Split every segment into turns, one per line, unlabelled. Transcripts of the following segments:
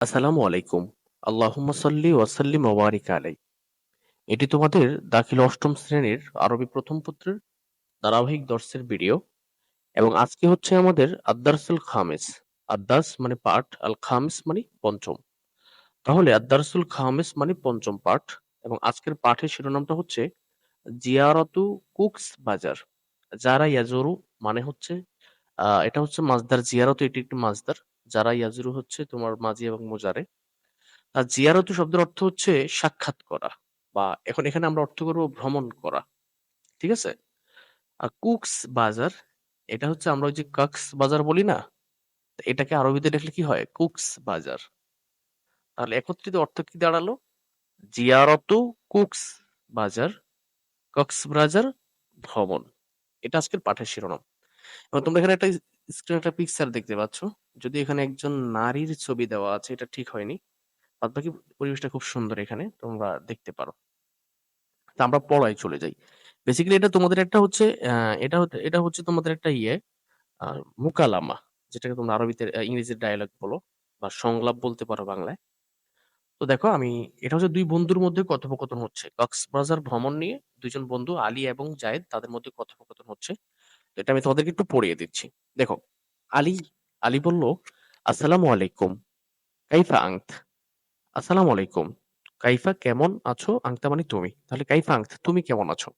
আসসালামু আলাইকুম। আল্লাহুম্মা সাল্লি ওয়া সাল্লিম আলাই। এটি তোমাদের দাখিল অষ্টম শ্রেণির আরবি প্রথম পত্রের ধারাবাহিক দর্শের ভিডিও এবং আজকে হচ্ছে আমাদের আদ-দারসুল খামিস। আদ-দার্স মানে পাঠ, আল খামিস মানে পঞ্চম। তাহলে আদ-দারসুল খামিস মানে পঞ্চম পাঠ এবং আজকের পাঠের শিরোনামটা হচ্ছে জিয়ারতু কুকস বাজার। যারা ইয়াজুরু মানে হচ্ছে এটা হচ্ছে মাসদার জিয়ারাতু এটি একটি মাসদার। যারা ইয়াজুরু হচ্ছে তোমার মাজি এবং মোজারে আর জিয়ারতু শব্দের অর্থ হচ্ছে সাক্ষাৎ করা বা এখন এখানে আমরা অর্থ করব ভ্রমণ করা। ঠিক আছে? আর কুকস বাজার এটা হচ্ছে আমরা ওই যে কক্স বাজার বলি না? এটাকে আরবিতে লিখলে কি হয়? কুকস বাজার। তাহলে একত্রিত অর্থ কি দাঁড়াল? জিয়ারতু কুকস বাজার, কক্সবাজার ভ্রমণ। এটা আজকের পাঠের শিরোনাম। এবং তোমরা এখানে একটা স্ক্রিনে একটা পিকচার দেখতে পাচ্ছ। যদি এখানে একজন নারীর ছবি দেওয়া আছে, এটা ঠিক হয়নি। বাদবাকি পরিবেশটা খুব সুন্দর এখানে, তোমরা দেখতে পারো। তা আমরা পড়ায় চলে যাই। বেসিক্যালি এটা তোমাদের একটা হচ্ছে এটা এটা হচ্ছে তোমাদের একটা ইয়ে মুকালামা, যেটাকে তোমরা আরবিতে ইংরেজির ডায়ালগ বলো বা সংলাপ বলতে পারো বাংলায়। তো দেখো, আমি, এটা হচ্ছে দুই বন্ধুর মধ্যে কথোপকথন হচ্ছে। কক্সবাজার ভ্রমণ নিয়ে ২ জন বন্ধু আলী এবং জায়েদ তাদের মধ্যে কথোপকথন হচ্ছে। এটা আমি তোমাদেরকে একটু পড়িয়ে দিচ্ছি। দেখো আলী আলী বলল, "আসসালামু আলাইকুম। কাইফা আনত?" "আসসালামু আলাইকুম। কাইফা কেমন আছো? আনতা মানে তুমি। তাহলে কাইফা আনত তুমি কেমন আছো?"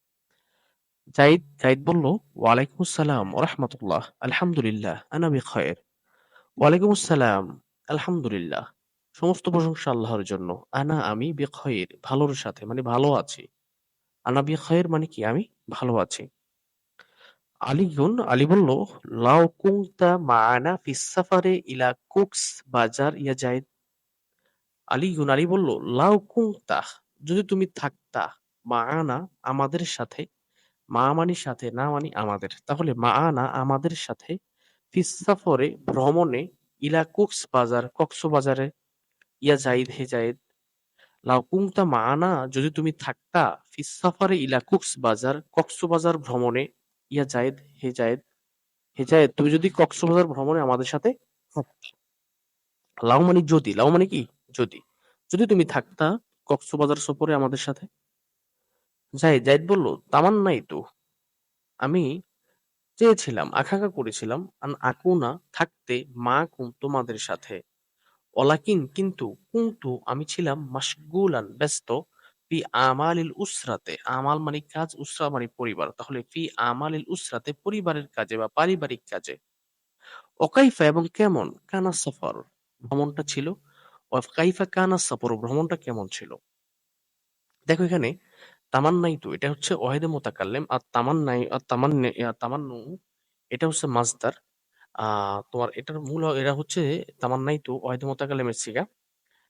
জাহিদ জাহিদ বলল, "ওয়ালাইকুম আসসালাম রাহমাতুল্লাহ। আলহামদুলিল্লাহ আনা বিখাইর।" "ওয়ালাইকুম আসসালাম। আলহামদুলিল্লাহ। সমস্ত প্রশংসা আল্লাহর জন্য। আনা আমি বিখাইর ভালোর সাথে মানে ভালো আছি। আনা বিখাইর মানে কি আমি ভালো আছি।" আলীগুন আলী বলল, "লাউ কুনতা মা'ানা ফিস ইলা কুকস বাজার ইয়া জাহিদ" আলীগুন আলী বলল, "লাউ কুনতা যদি তুমি থাকতা মা'ানা আমাদের সাথে" মা মানি সাথে, না মানি আমাদের। তাহলে মা'ানা আমাদের সাথে ফিস ভ্রমণে ইলা কক্সবাজার কক্সবাজারে ইয়া জাহিদ হে জাহিদ লাউ কুনতা মা'ানা যদি তুমি থাকতা ফিস ইলা কক্সবাজার কক্সবাজার ভ্রমণে ইয়া জাহিদ হে জাহিদ হে জাহিদ তুমি যদি কক্সবাজার ভ্রমণে আমাদের সাথে। লাউ মানে যদি, লাউ মানে কি? যদি। যদি তুমি থাকতা কক্সবাজার সফরে আমাদের সাথে। জাহিদ জাহিদ বলল, তামান্নাই তো। আমি চেয়েছিলাম, আকাঙ্ক্ষা করেছিলাম আন আকুনা থাকতে মাআকুম তোমাদের সাথে। অলাকিন কিন্তু কুনতু আমি ছিলাম মাশগুলান ব্যস্ত ফি আমালিল উসরাতে। আমাল মানে কাজ, উসরা মানে পরিবার। তাহলে ফি আমালিল উসরাতে পরিবারের কাজে বা পারিবারিক কাজে। ওয়াকাইফা এবং কেমন কানা সফর ভ্রমণটা ছিল। ওয়া কাইফা কানা সফর ভ্রমণটা কেমন ছিল? দেখো এখানে তামান্নাই তো এটা হচ্ছে ওয়াহিদে মোতাকাল্লিম আর তামান্নাই আর তামান্নে তামান্নু এটা হচ্ছে মাসদার। আ তোমার এটার মূল এরা হচ্ছে তামান্নাই তো ওয়াহিদে মোতাকাল্লিমের সিগা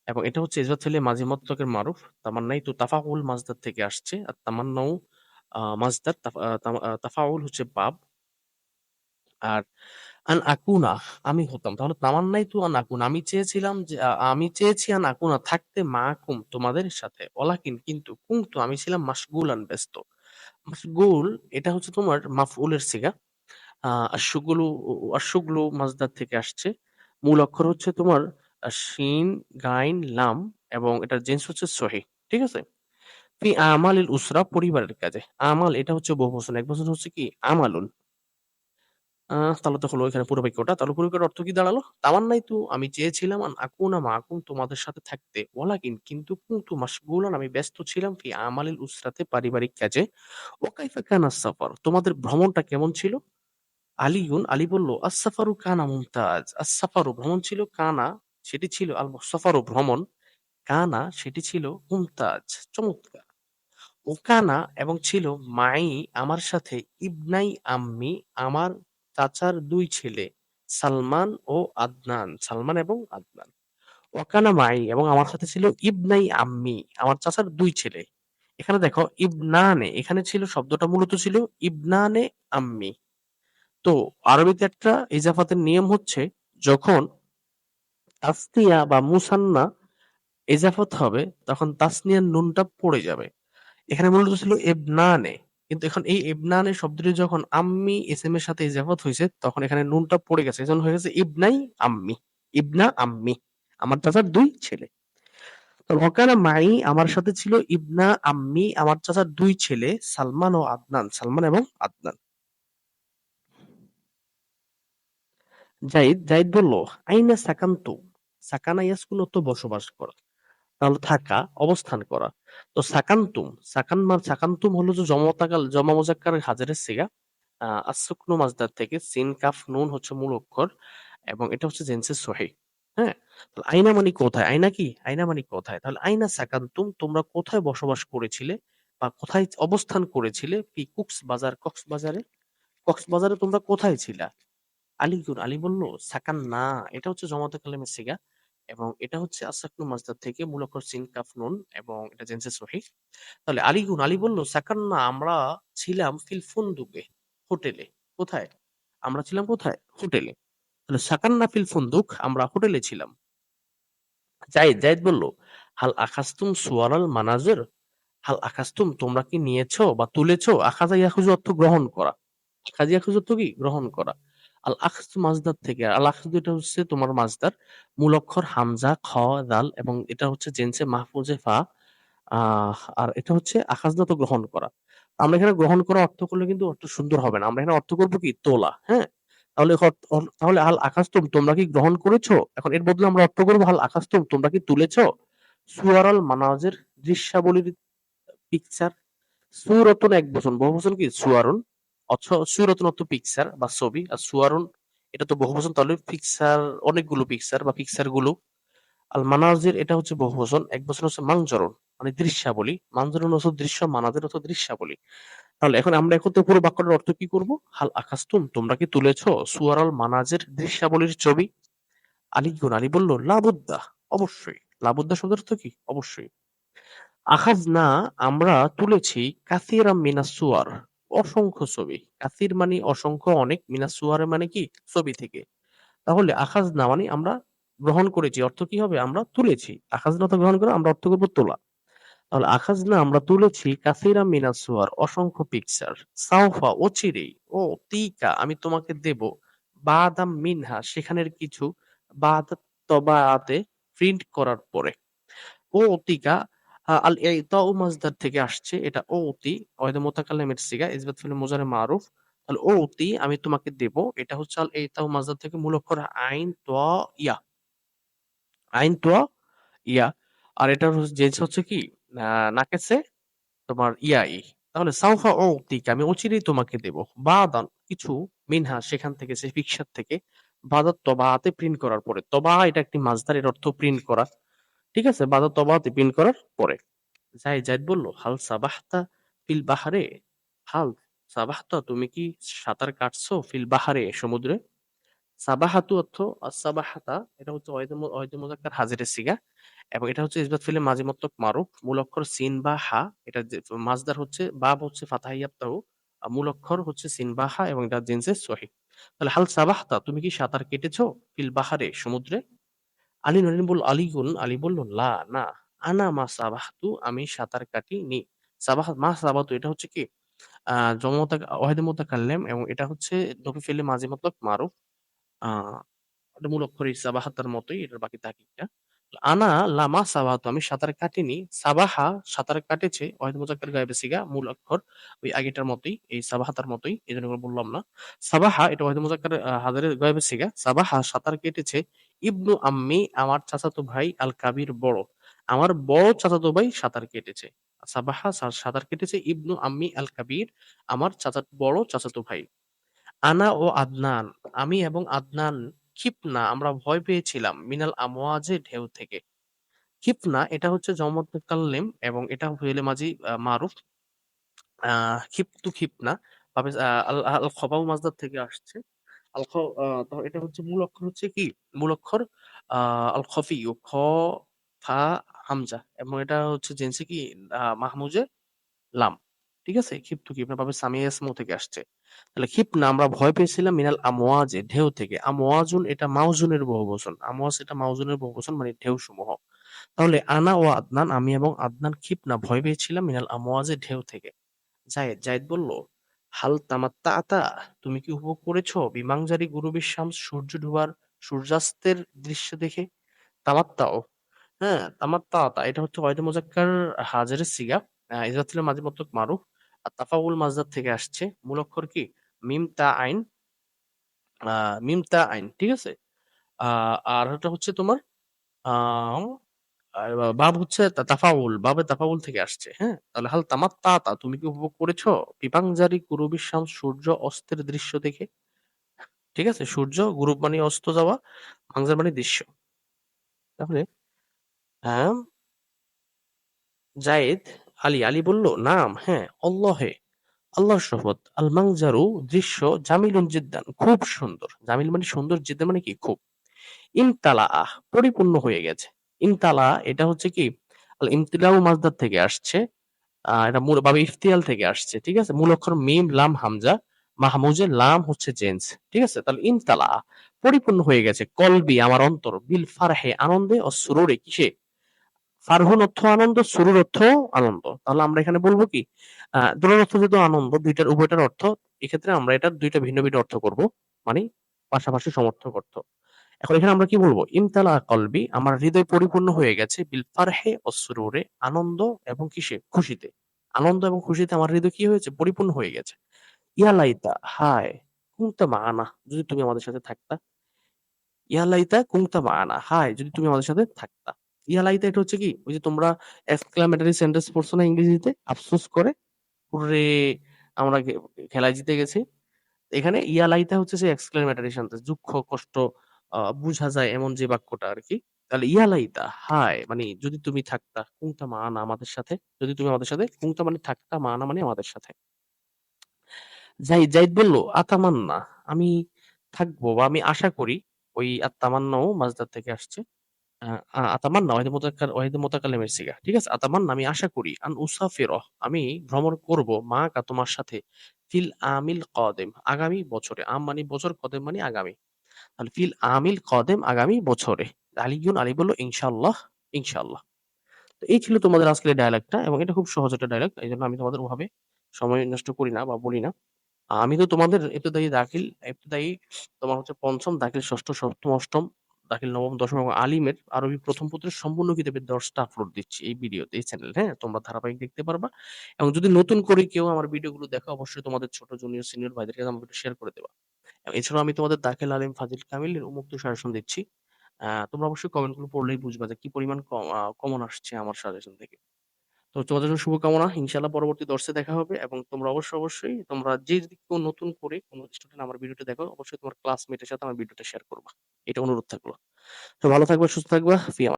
এবং এটা হচ্ছে ইজবাত ফেলে মাঝি মুতলাকের মারুফ। তামান্নাইতু তাফাউল মাসদার থেকে আসছে। আর তামান্নাউ, আ মাসদার তাফ, আ, তামা, আ, তাফাউল হচ্ছে বাব। আর আন আকুনা, আমি হতাম। তাহলে তামান্নাইতু আন আকুনা আমি চেয়েছিলাম যে আমি চেয়েছি আন আকুনা, থাকতে মা কুম তোমাদের সাথে। ওয়ালাকিন কিন্তু কুম তো আমি ছিলাম মাসগুল মাশগুলান ব্যস্ত। মাশগুল, এটা হচ্ছে তোমার মাফউলের সিগা। আ আশ-শুগলু আশ-শুগলু মাসদার থেকে আসছে। মূল অক্ষর হচ্ছে তোমার শিন, গাইন, লাম এবং এটার জিন্স হচ্ছে সহিহ। ঠিক আছে? ফি আমালিল উসরা পরিবারের কাজে। আমাল এটা হচ্ছে বহুবচন। একবচন হচ্ছে কি আমালুন। তাহলে তো হলো এখানে পুরো বাক্যটা। তাহলে পুরো বাক্যের অর্থ কি দাঁড়াল? তামান্নাইতু আমি চেয়েছিলাম আন আকুনা মাআকুম তোমাদের সাথে থাকতে। ওয়ালাকিন কিন্তু কুনতু মাশগুলান আমি ব্যস্ত ছিলাম ফি আমালিল উসরাতে পারিবারিক কাজে। ওয়া কাইফা কানা সাফার তোমাদের ভ্রমণটা কেমন ছিল? আলীউন আলী বলল, "আস-সাফারু কানা মুমতাজ।" আস-সাফারু ভ্রমণ ছিল কানা সেটি ছিল আল সাফারু ভ্রমণ কানা সেটি ছিল মুমতাজ, চমৎকার। ও কানা এবং ছিল মাই আমার সাথে, ইবনাই আম্মি আমার চাচার ২ ছেলে, সালমান ও আদনান। সালমান এবং আদনান। ওয়াকানা মাই এবং আমার সাথে ছিল ইবনাই আম্মি আমার চাচার দুই ছেলে। এখানে দেখো, ইবনানে, এখানে ছিল শব্দটা মূলত ছিল ইবনানে আম্মি। তো আরবিতে একটা ইজাফাতের নিয়ম হচ্ছে, যখন তাসনিয়া বা মুসান্না ইজাফত হবে তখন তাসনিয়ার নুনটা পড়ে যাবে। এখানে মূলত ছিল ইবনানে। কিন্তু এখন এই ইবনানে শব্দটি যখন আম্মি ইসম এর সাথে ইজাফত হইছে তখন এখানে নুনটা পড়ে গেছে। এজন্য হয়ে গেছে ইবনাই আম্মি। ইবনা আম্মি। আমার চাচার ২ ছেলে। তো ওয়াকানা মাই আমার সাথে ছিল ইবনা আম্মি আমার চাচার ২ ছেলে সালমান ও আদনান। সালমান এবং আদনান। জাইদ, জাইদ বলল, আইনা সাকানতু? সাকানা ইয়াসকুন বসবাস করা। তাহলে থাকা, অবস্থান করা। তো সাকানতুম, সাকান মা সাকানতুম হলো যে জমতাকাল জমা মুজাক্কার হাজারের সিগা। আ আসসুকনু মাজদার থেকে সিন, কাফ, নুন হচ্ছে মূল অক্ষর এবং এটা হচ্ছে জেনসের সহিহ। হ্যাঁ? আইনা মানে কোথায়? আইনা কি? আইনা মানে কোথায়? তাহলে আইনা সাকানতুম তোমরা কোথায় বসবাস করেছিলে বা কোথায় অবস্থান করেছিলে? ফি কুকসবাজার কক্সবাজারে? কক্সবাজারে তোমরা কোথায় ছিলা? আলীগুন আলী বলল, সাকান না। এটা হচ্ছে জমাতে কালেমের সিগা এবং এটা হচ্ছে আসাকনু মাজদার থেকে মূল অক্ষর সিন, কাফ, নুন এবং এটা জেনসের সহিহ। তাহলে আলীগুন আলী বলল, সাকান না আমরা ছিলাম ফিল ফুনদুকে হোটেলে। কোথায়? আমরা ছিলাম কোথায়? হোটেলে। তাহলে সাকান্না ফিল ফুনদুক আমরা হোটেলে ছিলাম। জায়েদ, জায়েদ বলল, হাল আখাজতুম সুওয়ারাল মানাজের হাল আখাজতুম তোমরা কি নিয়েছো বা তুলেছো? আখাযা ইয়াখুযু অর্থ গ্রহণ করা। আখাযা ইয়াখুযু অর্থ কি? গ্রহণ করা। আল আখযু মাজদার থেকে আল আখযু এটা হচ্ছে তোমার মাজদার। মূল অক্ষর হামজা, খ, দাল এবং এটা হচ্ছে জেনসে মাহফুজে ফা। আর এটা হচ্ছে আখাজনা তো গ্রহণ করা। আমরা এখানে গ্রহণ করা অর্থ করলে কিন্তু অর্থ সুন্দর হবে না। আমরা এখানে অর্থ করব কি? তোলা। হ্যাঁ? তাহলে তাহলে হাল আখাজতুম তোমরা কি গ্রহণ করেছ? এখন এর বদলে আমরা অর্থ করব হাল আখাজতুম তোমরা কি তুলেছো? সুওয়ারাল মানাজের দৃশ্যাবলীর পিকচার। সুরাতুন একবচন, বহুবচন কি? সুওয়ারুন। অথ সুরাতুন অর্থ পিকচার বা ছবি। আর সুওয়ারুন এটা তো বহুবচন তাহলে পিকচার অনেকগুলো পিকচার বা পিকচারগুলো। আল মানাজির এটা হচ্ছে বহুবচন। একবচন হচ্ছে মানজরুন মানে দৃশ্যাবলী। মানজরুন অর্থ দৃশ্য, মানাজির অর্থ দৃশ্যাবলী। তাহলে এখন আমরা একত্রে পুরো বাক্যটার অর্থ কি করব? হাল আখাজতুম তোমরা কি তুলেছো? সুওয়ারাল মানাজির দৃশ্যাবলীর ছবি? আলীগুন আলী বলল, লাবুদ্দা অবশ্যই। লাবুদ্দা শব্দের অর্থ কি? অবশ্যই। আখাজনা আমরা তুলেছি কাসীরাম মিনাস সুওয়ার অসংখ্য ছবি। কাসীর মানে অসংখ্য, অনেক, মিনাস সুওয়ার মানে কি? ছবি থেকে। তাহলে আখাজনা মানে আমরা গ্রহণ করেছি। অর্থ কি হবে? আমরা তুলেছি। আখাজনা তো গ্রহণ করা আমরা অর্থ করব তোলা। তাহলে আখাজনা আমরা তুলেছি কাসীরাম মিনাস সুওয়ার অসংখ্য পিকচার। সাউফা অচিরেই ও তিকা আমি তোমাকে দেব বাদাম মিনহা সেখানের কিছু বাদ তবাআতে প্রিন্ট করার পরে। ও তিকা আ আল ইতাউ মাজদার থেকে আসছে। এটা ওতি ওয়াহিদে মুতাকাল্লিমের সিগা ইসবাত ফিল মুজারে মারুফ। তাহলে ওতি আমি তোমাকে দেব। এটা হচ্ছে আল ইতাউ মাজদার থেকে মূল অক্ষর আইন, ত, ইয়া। আইন, ত, ইয়া। আর এটার জেন্স হচ্ছে কি? আ নাকেসে তোমার ইয়াই। তাহলে সাউফা উতিকা আমি অচিরেই তোমাকে দেব। বাদান কিছু মিনহা সেখান থেকে সে পিকচার থেকে বাদাত তবাআতে প্রিন্ট করার পরে। তবা এটা একটি মাজদার অর্থ প্রিন্ট করা। ঠিক আছে? বাদাত তবাআতে প্রিন্ট করার পরে। জাই জাইদ বলল, হাল সাবাহতা ফিল বাহরে? হাল সাবাহতা তুমি কি সাঁতার কাটছো ফিল বাহারে সমুদ্রে? সাবাহাতু অর্থ এটা হচ্ছে ওয়াহিদে মু ওয়াহিদে মুযাক্কার হাজিরের সিগা এবং এটা হচ্ছে ইসবাত ফিলে মাজি মতলব মারুফ। মূল অক্ষর সিন বা হা। এটা মাজদার হচ্ছে বাব হচ্ছে ফাতাহা মূল অক্ষর হচ্ছে সিন বা হা এবং এটা সহিহ। তাহলে হাল সাবাহতা তুমি কি সাঁতার কেটেছো ফিল বাহারে সমুদ্রে? আলী নরিন বলল আলীগুন আলী বলল, লা না। আনা মা সাবাহতু আমি সাঁতার কাটিনি। সাবাহ মা সাবাহতু এটা হচ্ছে কি? আ জমতা ওয়াহিদে মুতাকাল্লিম এবং এটা হচ্ছে নফি ফিলে মাজি মতলব মারুফ। আ মূল অক্ষর এই সাবাহাতার মতোই এটার বাকি তাকিদটা। আনা লা মা সাবাহতু আমি সাঁতার কাটিনি। সাবাহা সাঁতার কাটেছে ওয়াহিদ মুযাক্কার গায়েবে সিগা মূল অক্ষর ওই আগেরটার মতোই এই সাবাহাতার মতোই। এজন্য করে বললাম না। সাবাহা এটা ওয়াহিদ মুযাক্কার আ হাজারের গায়েবে সিগা। সাবাহা সাঁতার কেটেছে ইবনু আম্মি আমার চাচাতো ভাই আল কাবির বড়। আমার বড় চাচাতো ভাই সাঁতার কেটেছে। সাবাহা সাঁতার কেটেছে ইবনু আম্মি আল কাবির আমার চাচা, বড় চাচাতো ভাই। আনা ও আদনান, আমি এবং আদনান খিপনা, আমরা ভয় পেয়েছিলাম মিনাল আমওয়াজে ঢেউ থেকে। খিপনা, এটা হচ্ছে জমদ মুতাকাল্লিম এবং এটা মাজি আ মারুফ। খিপতু খিপনা আল খবাউ মাজদার থেকে আসছে। আল এটা হচ্ছে মূল অক্ষর হচ্ছে কি? মূল অক্ষর আল খফিয়ু খ, ফা, হামজা এবং এটা হচ্ছে জেনসে কি? মাহমুজে লাম। ঠিক আছে? খিপতু খিপনা ভাবে সামিয়া থেকে আসছে। তাহলে খিপনা আমরা ভয় পেয়েছিলাম মিনাল আমওয়াজে ঢেউ থেকে। আমওয়াজুন এটা মাউজুনের বহুবচন। আমওয়াজ এটা মাউজুনের বহুবচন মানে ঢেউসমূহ। তাহলে আনা ও আদনান আমি এবং আদনান খিপনা ভয় পেয়েছিলাম মিনাল আমওয়াজে ঢেউ থেকে। জায়েদ, জায়েদ বলল, হাল তামাত্তাআতা তুমি কি উপভোগ করেছ বিমাংজারি গুরুবিশ শামস সূর্য ডুবার সূর্যাস্তের দৃশ্য দেখে? তামাত্তাউ। হ্যাঁ? তামাত্তাআতা এটা হচ্ছে ওয়াহিদুল মুজাক্কার হাজেরের সিগা। আ মাযি মতলব মারুফ। আর তাফাউল মাজদার থেকে আসছে। মূল অক্ষর কি? মিম, তা, আইন। আ মিম, তা, আইন। ঠিক আছে? আ আর ওটা হচ্ছে তোমার আ আ বাব হচ্ছে তাফাউল, বাবে তাফাউল থেকে আসছে। হ্যাঁ? তাহলে হাল তামাত্তাআতা তুমি কি উপভোগ করেছ? পিপাংজারি কুরুবিস শামস সূর্য অস্তের দৃশ্য দেখে? ঠিক আছে? সূর্য গুরুব মানে অস্ত যাওয়া, মাংজার মানে দৃশ্য। তাহলে হ্যাঁ? জায়েদ আলী, আলী বলল, "নাম, হ্যাঁ, অল্লাহে, আল্লাহ শপথ। আল মানজারু দৃশ্য জামিলুন জিদ্দান খুব সুন্দর। জামিল মানে সুন্দর, জিদ্দান মানে কি? খুব। ইমতালাআহ পরিপূর্ণ হয়ে গেছে। ইমতালা এটা হচ্ছে কি? ইমতিলাউ মাজদার থেকে আসছে। এটা মূল বাবে ইফতিয়াল থেকে আসছে। ঠিক আছে? মূল অক্ষর মিম, লাম, হামজা। মাহমুজের লাম হচ্ছে জেন্স। ঠিক আছে? তাহলে ইমতালাআ পরিপূর্ণ হয়ে গেছে। কলবি আমার অন্তর বিল ফারহে আনন্দে ও সুরুরে কিসে? ফারহুন অর্থ আনন্দ, সুরুর অর্থ আনন্দ। তাহলে আমরা এখানে বলব কি? দুটোর অর্থ যেহেতু আনন্দ, দুইটার উভয়টার অর্থ এক্ষেত্রে আমরা এটার দুইটা ভিন্ন, ভিন্ন অর্থ করব। মানে পাশাপাশি সমর্থক অর্থ। এখন এখানে আমরা কি বলব ইমতালা কলবি আমার হৃদয় পরিপূর্ণ হয়ে গেছে বিল ফারহে ও সুরুরে আনন্দ এবং কিসে? খুশিতে। আনন্দ এবং খুশিতে আমার হৃদয় কি হয়েছে? পরিপূর্ণ হয়ে গেছে। ইয়া লাইতা হায় কুনতা মা'ানা যদি তুমি আমাদের সাথে থাকতা। ইয়া লাইতা কুনতা মা'ানা হায় যদি তুমি আমাদের সাথে থাকতা। ইয়া লাইতা এটা হচ্ছে কি? ওই যে তোমরা এক্সক্লেমেটরি সেন্টেন্স পড়ছো না ইংরেজিতে? আফসোস করে, পুরে আমরা খেলায় জিতে গেছি।" এখানে ইয়া লাইতা হচ্ছে যে এক্সক্লেমেটরি সেন্টেন্স দুঃখ, কষ্ট আ বুঝা যায় এমন যে বাক্যটা আরকি। তাহলে ইয়া হায় মানে যদি তুমি থাকতা, কুনতা মা'ানা আমাদের সাথে। যদি তুমি আমাদের সাথে কুনতা মানে থাকতা, মা'ানা মানে আমাদের সাথে। জাহিদ, জাহিদ বলল, "আতামান্না আমি থাকব বা আমি আশা করি।" ওই আত-তামান্নাও মাজদার থেকে আসছে। আ আ আতামান্না ওয়াহিদুল মুজাক্কার ওয়াহিদুল মুতাকাল্লিমের সিগা। ঠিক আছে? আতামান্না আমি আশা করি আন উসাফিরা আমি ভ্রমণ করব মা'কা তোমার সাথে ফিল আমিল কদিম আগামী বছরে। আম মানে বছর, কদিম মানে আগামী। ফিল আমিল কদিম আগামী বছরে। আলীউন আলী বলল, "ইনশাআল্লাহ, ইনশাআল্লাহ।" তো এই ছিল তোমাদের আজকের ডায়ালগটা এবং এটা খুব সহজ একটা ডায়ালগ। এজন্য আমি তোমাদের ওভাবে সময় নষ্ট করি না বা বলি না। আমি তো তোমাদের ইবতেদায়ী দাখিল ইবতেদায়ী তোমার হচ্ছে ৫ম, দাখিল ৬ষ্ঠ, ৭ম, ৮ম, দাখিল ৯ম, ১০ম এবং আলিমের আরবি প্রথম পত্রের সম্পূর্ণ কিতাবের দর্সটা আপলোড দিচ্ছি এই ভিডিওতে, এই চ্যানেলে, হ্যাঁ? তোমরা ধারাবাহিক দেখতে পারবা এবং যদি নতুন করে কেউ আমার ভিডিওগুলো দেখো অবশ্যই তোমাদের ছোট জুনিয়র, সিনিয়র ভাইদের কাছে আমার ভিডিও শেয়ার করে দেবা। এছাড়াও আমি তোমাদের দাখিল, আলিম, ফাজিল, কামিলের উন্মুক্ত সাজেশন দিচ্ছি। তোমরা অবশ্যই কমেন্টগুলো পড়লেই বুঝবা যে কি পরিমাণ কমন আসছে আমার সাজেশন থেকে। তো তোমাদের জন্য শুভকামনা। ইনশাআল্লাহ পরবর্তী দর্সে দেখা হবে এবং তোমরা অবশ্যই, অবশ্যই তোমরা যে যদি কেউ নতুন করে কোন স্টুডেন্ট আমার ভিডিওটা দেখো অবশ্যই তোমার ক্লাসমেটের সাথে আমার ভিডিওটা শেয়ার করবা। এটা অনুরোধ থাকল। তো ভালো থাকবা, সুস্থ থাকবা। ফি আমা